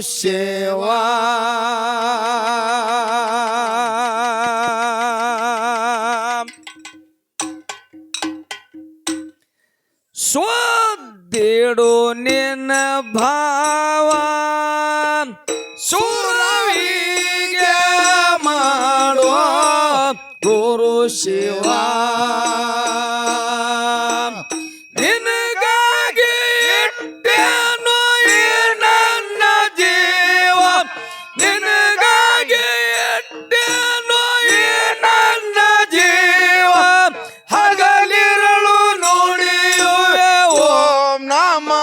ಸೇವಾ ಸ್ವದೇಡು ನಿನ್ನ ಭಾವ ಸುರವಿಗೆ ಮಾಡುವ ಗುರು ಶಿವ.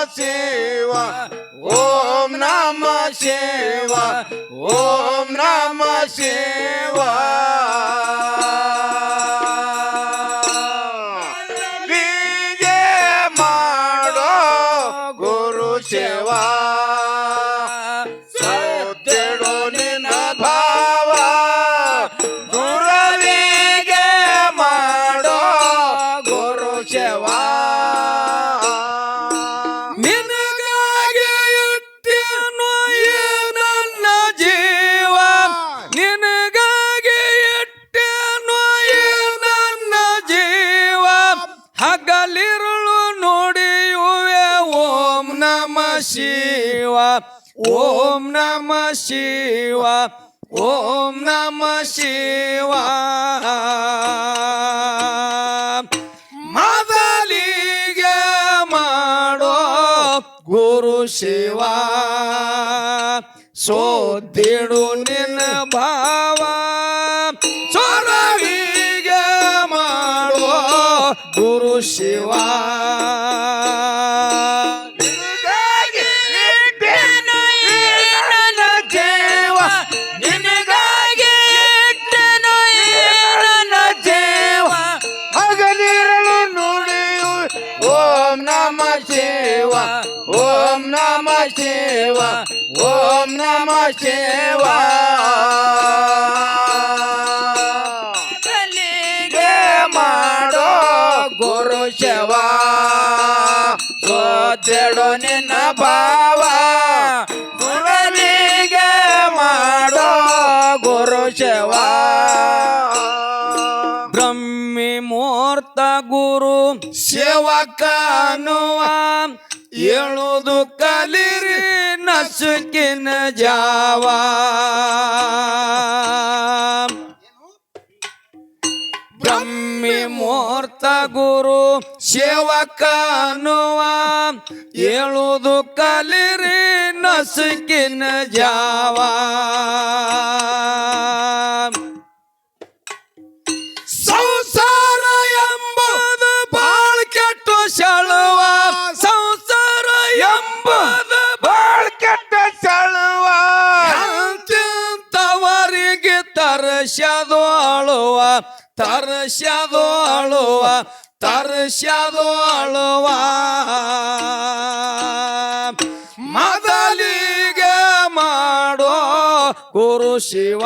ನಮ ಶಿವ ಓಂ ನಮ ಶಿವ ಓಂ ನಮ ಓಂ ನಮ ಶಿವ, ಓಂ ನಮ ಶಿವ. ಮೊದಲಿಗೆ ಮಾಡೋ ಗುರು ಶಿವ ಸೋದಿಡು ನಿನ್ನ ಭಾವ. ಸೊರವಿಗೆ ಮಾಡೋ ಗುರು ಶಿವ ಶಿವ ಓಂ ನಮ ಶಿವ ಬಲಿಗೆ ಮಾಡೋ ಗುರು ಶಿವ ಸೋತೆಡು ನಿನ್ನ ಭಾವ ಗುರಲಿಗೆ ಮಾಡೋ ಗುರು ಶಿವ ಬ್ರಹ್ಮಿ ಮೂರ್ತ ಗುರು ಸೇವಕನುವ ಏಳುದು ಕಲಿರಿ ನಸುಕಿನ ಜಾವ. ಬ್ರಹ್ಮಿ ಮೂರ್ತ ಗುರು ಸೇವಕನುವ ಏಳುದು ಕಲಿರಿ ನಸುಕಿನ ಜಾವ. ತರಸ್ಯದು ಅಳುವ ತರಸ್ಯದು ಅಳುವ ಮೊದಲಿಗೆ ಮಾಡೋ ಗುರು ಶಿವ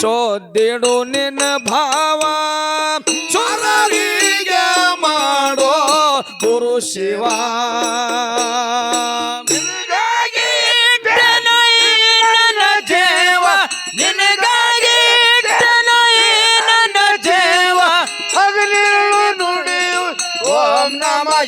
ಸೋದಿಡು ನಿನ್ನ ಭಾವ. ಸ್ವರರಿಗೆ ಮಾಡೋ ಗುರು ಶಿವ.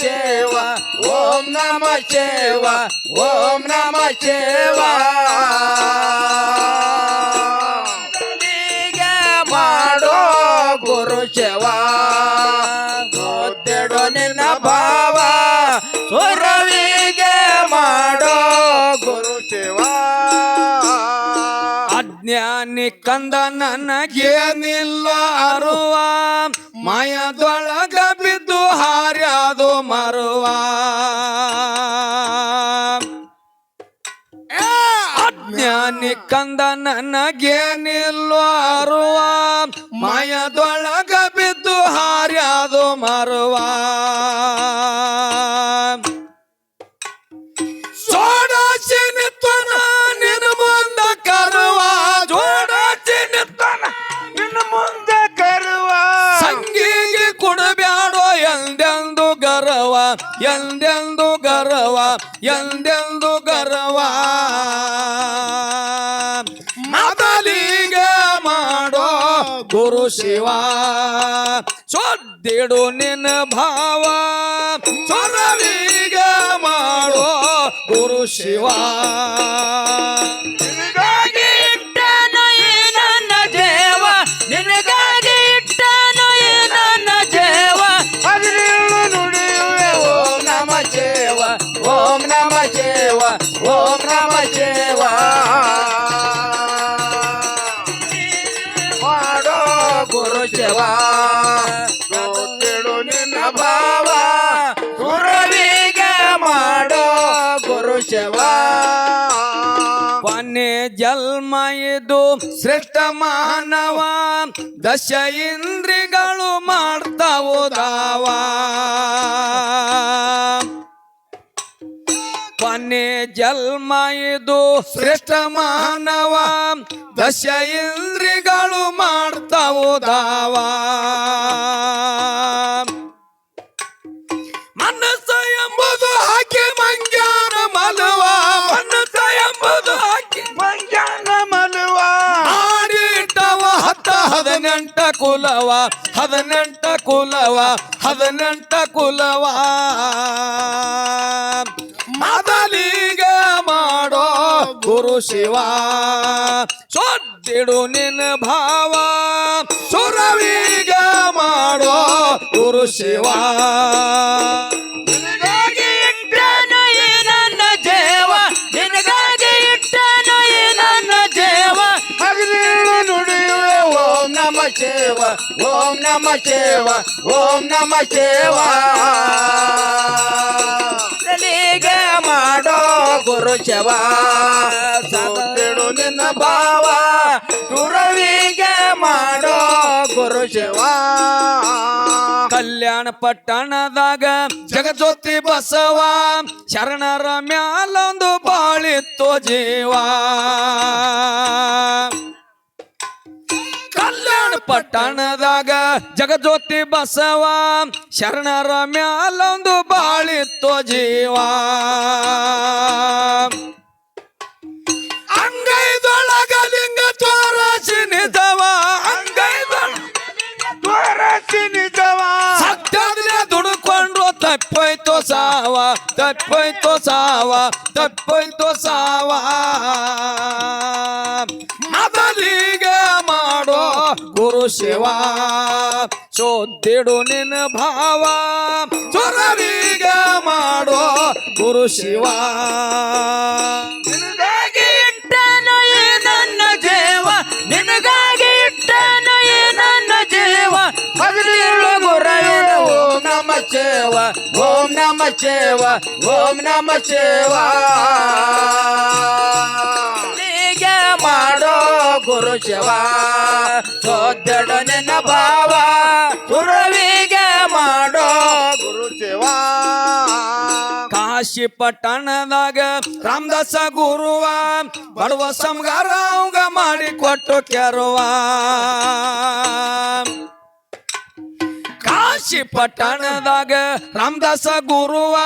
ಶಿವ ಓಂ ನಮ ಶಿವ ಓಂ ನಮ ಶಿವ ಹೀಗೆ ಮಾಡೋ ಗುರು ಶಿವ ಗೊತ್ತಿಡೋ ನಿನ್ನ ಭಾವ, ಸುರವಿಗೆ ಮಾಡೋ ಗುರು ಶಿವ. ಅಜ್ಞಾನಿ ಕಂದ ನನಗೇನಿಲ್ಲ ಅರುವ ಮಾಯದೊಳಗ ಕಂದ ನನಗೆ ನಿಲ್ವಾರುವ ಮಾಯದೊಳಗ ಬಿದ್ದು ಹಾರ್ಯಾದು ಮರುವ. ಜೋಡಾಸಿ ನಿತ್ತನ ನಿನ್ನ ಮುಂದ ಕರುವ. ಜೋಡಾಸಿ ನಿತ್ತನ ಇನ್ನು ಮುಂದೆ ಕರುವ. ಸಂಗಿಗೆ ಕೊಡಬ್ಯಾಡೋ ಎಂದೆಂದು ಗರವ, ಎಂದೆಂದು ಗರವಾ, ಎಂದೆಂದು ಗರ್ವ. ಗುರು ಶಿವ. ಸೊದ್ದಿಡು ನಿನ್ನ ಭಾವ. ಸೊರವಿಗೆ ಮಾಡೋ ಗುರು ಶಿವ. ಜನ್ಮ ಶ್ರೇಷ್ಠ ಮಾನವ ದಶ ಇಂದ್ರಿಗಳು ಮಾಡ್ತಾವು ಕೊನೆ ಜನ್ಮ ಶ್ರೇಷ್ಠ ಮಾನವ ದಶ ಇಂದ್ರಿಗಳು ಮಾಡ್ತಾವು ದಾವ. ಹದಿನೆಂಟ ಕುಲವ ಹದಿನೆಂಟ ಕುಲವ ಹದಿನೆಂಟ ಕುಲವ. ಮೊದಲಿಗೆ ಮಾಡೋ ಗುರು ಶಿವ, ಸೊದ್ದಿಡು ನಿನ್ನ ಭಾವ. ಸುರವಿಗೆ ಮಾಡೋ ಗುರು ಶಿವ. ಓಂ ನಮ ಶಿವ, ಓಂ ನಮ ಶಿವ. ನನಗೆ ಮಾಡೋ ಗುರು ಶಿವ. ಸದಿಡು ನಿನ್ನ ಭಾವ, ಗುರುವಿಗೆ ಮಾಡೋ ಗುರು ಶಿವ. ಕಲ್ಯಾಣ ಪಟ್ಟಣದಾಗ ಜಗಜ್ಯೋತಿ ಬಸವ, ಶರಣರ ಮ್ಯಾಲೊಂದು ಬಾಳಿತ್ತು ಜೀವ. ಪಟ್ಟಣದಾಗ ಜಗಜ್ಯೋತಿ ಬಸವ ಶರಣರ ಮ್ಯಾಲೊಂದು ಬಾಳಿತ್ತು ಜೀವ. ಅಂಗೈದೊಳಗ ಲಿಂಗ ತೋರಸಿ ನಿಜವ. ಅಂಗೈದೊಳ ಸತ್ಯದ್ರೆ ದುಡ್ಕೊಂಡ್ರು ತಪ್ಪೋಯ್ತು ಸಾವ ತಪ್ಪೋಯ್ತು ಸಾವ ತಪ್ಪೋಯ್ತು ಸಾವ. ಮೊದಲಿಗೆ ಗುರು ಶಿವ ಸೋದ್ದಿಡು ನಿನ್ನ ಭಾವ ಸುರವಿಗೆ ಮಾಡೋ ಗುರು ಶಿವ. ನಿನಗಾಗಿ ಇಟ್ಟನು ಈ ನನ್ನ ಜೀವ, ನಿನಗಾಗಿ ಇಟ್ಟನು ಈ ನನ್ನ ಜೀವ. ಹಗಲಿರುಳು ಗುರವಿನ ಓಂ ನಮ ಶಿವ, ಓಂ ನಮ ಶಿವ, ಓಂ ನಮ ಹೀಗೆ ಮಾಡೋ ಗುರು ಶಿವ. ಸೋದಡ ನಿನ್ನ ಭಾವ ಗುರುವಿಗೆ ಮಾಡೋ ಗುರು ಶಿವ. ಕಾಶಿ ಪಟ್ಟಣದಾಗ ರಾಮದಾಸ ಗುರುವ, ಬಡವ ಸಂಗಾರ ಮಾಡಿ ಕೊಟ್ಟು ಕೆರುವ. ಕಾಶಿ ಪಟ್ಟಣದಾಗ ರಾಮದಾಸ ಗುರುವ,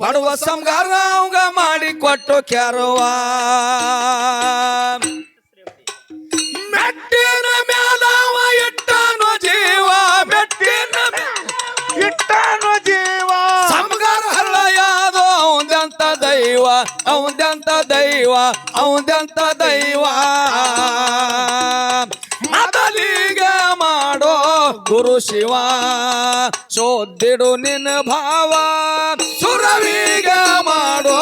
ಬಡವ ಸಂಗಾರ ಅವಂಗ ಮಾಡಿ ಕೊಟ್ಟು ಕೆರುವ. ಮೆಟ್ಟಿನ ಮ್ಯಾಲವ ಇಟ್ಟನು ಜೀವ, ಮೆಟ್ಟಿನ ಇಟ್ಟನು ಜೀವ. ಸಂಗಾರ ಹಳ್ಳ ಯಾದೋ ಅವಂದಂತ ದೈವ ಅವಂದಂತ ದೈವ ಅವಂದಂತ ದೈವ. ಮೊದಲಿಗೆ ಗುರು ಶಿವ ಸೋದ್ದಿಡು ನಿನ್ನ ಭಾವ ಸುರವೀಗ ಮಾಡೋ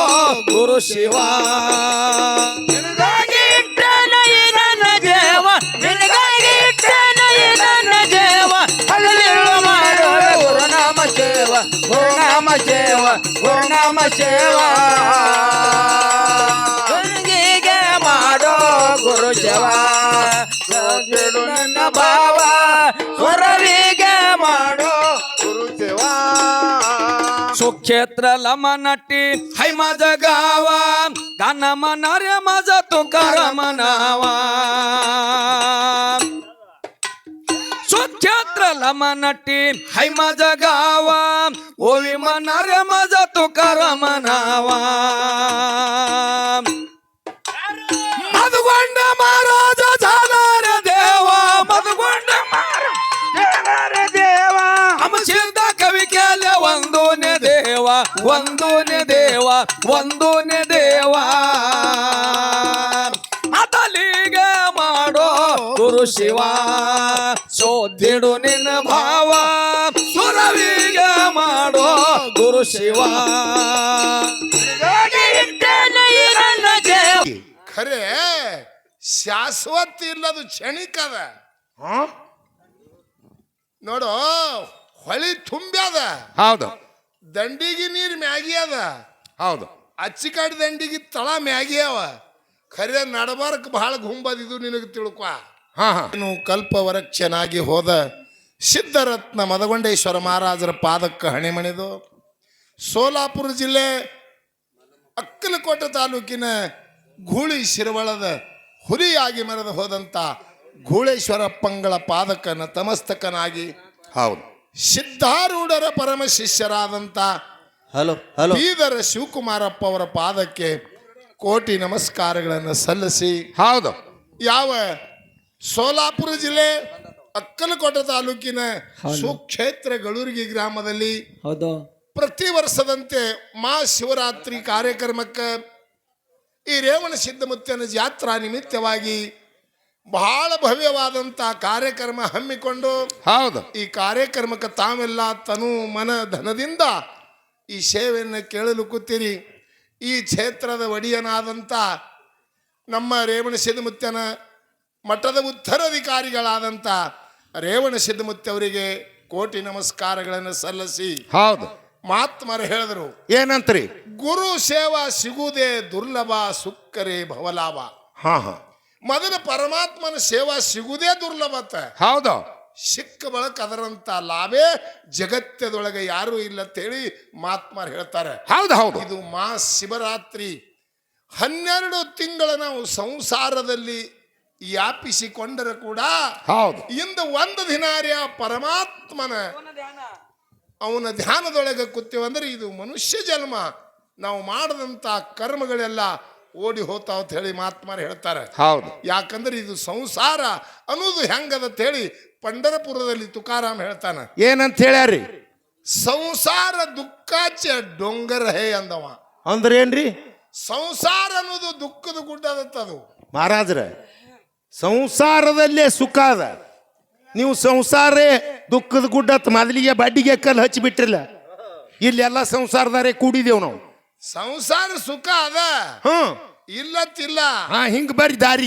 ಗುರು ಶಿವ. क्षेत्र लमानाटी हाय माझं गावा. गाणं म्हणणाऱ्या माझा तुकारा म्हणावा. सुक्षेत्र लमानाटी हाय माझं गावा. ओवी म्हणणाऱ्या माझा तुकारा म्हणावा. ಒಂದು ದೇವ ಒಂದೂನೇ ದೇವ. ಅದಲಿಗೆ ಮಾಡೋ ಗುರು ಶಿವ ಸೋದಿಡು ನಿನ್ನ ಭಾವ. ಸುರವಿಗೆ ಮಾಡೋ ಗುರು ಶಿವ. ಖರೆ ಶಾಶ್ವತ ಇಲ್ಲದು ಕ್ಷಣಿಕದ ನೋಡು ಹೊಳಿ ತುಂಬ್ಯಾದ ಹೌದು. ದಂಡಿಗೆ ನೀರು ಮ್ಯಾಗಿ ಅದ. ಹೌದು. ಅಚ್ಚಿಕಾಡಿ ದಂಡಿಗೆ ತಳ ಮ್ಯಾಗಿ ಅವ. ಖರೆ ನಡಬಾರಕ್ ಬಹಳ ಗುಂಬದಿದು ನಿನಗೆ ತಿಳ್ಕೊ. ಹಾ ಹಾ. ಇನ್ನು ಕಲ್ಪವರಕ್ಷನಾಗಿ ಹೋದ ಸಿದ್ಧರತ್ನ ಮದಗೊಂಡೇಶ್ವರ ಮಹಾರಾಜರ ಪಾದಕ್ಕೆ ಹಣಿಮಣಿದು. ಸೋಲಾಪುರ ಜಿಲ್ಲೆ ಅಕ್ಕಲಕೋಟೆ ತಾಲೂಕಿನ ಗೂಳಿ ಶಿರವಳದ ಹುಲಿಯಾಗಿ ಮರೆದು ಹೋದಂತ ಗೂಳೇಶ್ವರಪ್ಪಂಗಳ ಪಾದಕನ ತಮಸ್ತಕನಾಗಿ ಹೌದು. ಸಿದ್ಧಾರೂಢರ ಪರಮ ಶಿಷ್ಯರಾದಂಥ ಹಲೋ ಹಲೋ. ಬೀದರ ಶಿವಕುಮಾರಪ್ಪ ಅವರ ಪಾದಕ್ಕೆ ಕೋಟಿ ನಮಸ್ಕಾರಗಳನ್ನು ಸಲ್ಲಿಸಿ ಹೌದು. ಯಾವ ಸೋಲಾಪುರ ಜಿಲ್ಲೆ ಅಕ್ಕಲಕೋಟೆ ತಾಲೂಕಿನ ಸುಕ್ಷೇತ್ರ ಗಳೂರಿಗೆ ಗ್ರಾಮದಲ್ಲಿ ಹೌದು. ಪ್ರತಿ ವರ್ಷದಂತೆ ಮಾ ಶಿವರಾತ್ರಿ ಕಾರ್ಯಕ್ರಮಕ್ಕೆ ಈ ರೇವಣ ಸಿದ್ಧಮುತ್ತನ ಜಾತ್ರಾ ನಿಮಿತ್ತವಾಗಿ ಬಹಳ ಭವ್ಯವಾದಂಥ ಕಾರ್ಯಕ್ರಮ ಹಮ್ಮಿಕೊಂಡು ಹೌದು. ಈ ಕಾರ್ಯಕ್ರಮಕ್ಕೆ ತಾವೆಲ್ಲ ತನು ಮನ ಧನದಿಂದ ಈ ಸೇವೆಯನ್ನು ಕೇಳಲು ಕೂತೀರಿ. ಈ ಕ್ಷೇತ್ರದ ಒಡೆಯನಾದಂಥ ನಮ್ಮ ರೇವಣ ಸಿದ್ಧಮುತ್ಯನ ಮಠದ ಉತ್ತರಾಧಿಕಾರಿಗಳಾದಂಥ ರೇವಣ ಸಿದ್ಧಮುತ್ಯ ಅವರಿಗೆ ಕೋಟಿ ನಮಸ್ಕಾರಗಳನ್ನು ಸಲ್ಲಿಸಿ ಹೌದು. ಮಹಾತ್ಮರು ಹೇಳಿದರು ಏನಂತ್ರಿ? ಗುರು ಸೇವಾ ಸಿಗುವುದೇ ದುರ್ಲಭ ಸುಕ್ಕರೆ ಭವಲಾಭ. ಹಾ ಹಾ. ಮೊದಲ ಪರಮಾತ್ಮನ ಸೇವಾ ಸಿಗುವುದೇ ದುರ್ಲಭತ ಹೌದು. ಸಿಕ್ಕ ಬಳಕ ಅದರಂತ ಲಾಭೇ ಜಗತ್ತದೊಳಗೆ ಯಾರೂ ಇಲ್ಲ ಅಂತ ಹೇಳಿ ಮಹಾತ್ಮರು ಹೇಳ್ತಾರೆ. ಹೌದು ಹೌದು. ಇದು ಮಾ ಶಿವರಾತ್ರಿ. ಹನ್ನೆರಡು ತಿಂಗಳ ನಾವು ಸಂಸಾರದಲ್ಲಿ ಯಾಪಿಸಿಕೊಂಡರೆ ಕೂಡ ಹೌದು. ಇಂದು ಒಂದು ದಿನಾರ್ಯ ಪರಮಾತ್ಮನ ಅವನ ಧ್ಯಾನದೊಳಗೆ ಕೂತೀವಂದ್ರೆ ಇದು ಮನುಷ್ಯ ಜನ್ಮ. ನಾವು ಮಾಡದಂತ ಕರ್ಮಗಳೆಲ್ಲ ಓಡಿ ಹೋತಾವ ಅಂತ ಹೇಳಿ ಮಹಾತ್ಮರು ಹೇಳ್ತಾರೆ. ಹೌದು. ಯಾಕಂದ್ರೆ ಇದು ಸಂಸಾರ ಅನ್ನೋದು ಹೆಂಗದ ಅಂತ ಹೇಳಿ ಪಂಡರಪುರದಲ್ಲಿ ತುಕಾರಾಮ್ ಹೇಳ್ತಾನ. ಏನಂತ ಹೇಳ್ಯಾರಿ? ಸಂಸಾರ ದುಃಖಾಚ ಡೊಂಗರ ಹೇ ಅಂದವ. ಅಂದ್ರೆ ಏನ್ರಿ? ಸಂಸಾರ ಅನ್ನೋದು ದುಃಖದ ಗುಡ್ಡದತ್ತದು ಮಹಾರಾಜ್ರ ಸಂಸಾರದಲ್ಲೇ ಸುಖ ಅದ. ನೀವು ಸಂಸಾರೇ ದುಃಖದ ಗುಡ್ಡ ಮೊದಲಿಗೆ ಬಡ್ಡಿಗೆ ಕಲ್ಲು ಹಚ್ಚಿಬಿಟ್ರಲ್ಲ ಇಲ್ಲೆಲ್ಲ ಸಂಸಾರದಾರೆ ಕೂಡಿದೇವ್ ನಾವು. ಸಂಸಾರ ಸುಖ ಅದ. ಹ್ಮ್. ಇಲ್ಲತ್ತಿಲ್ಲ ಹಾ ಹಿಂಗ್ ಬರ್ರಿ ದಾರಿ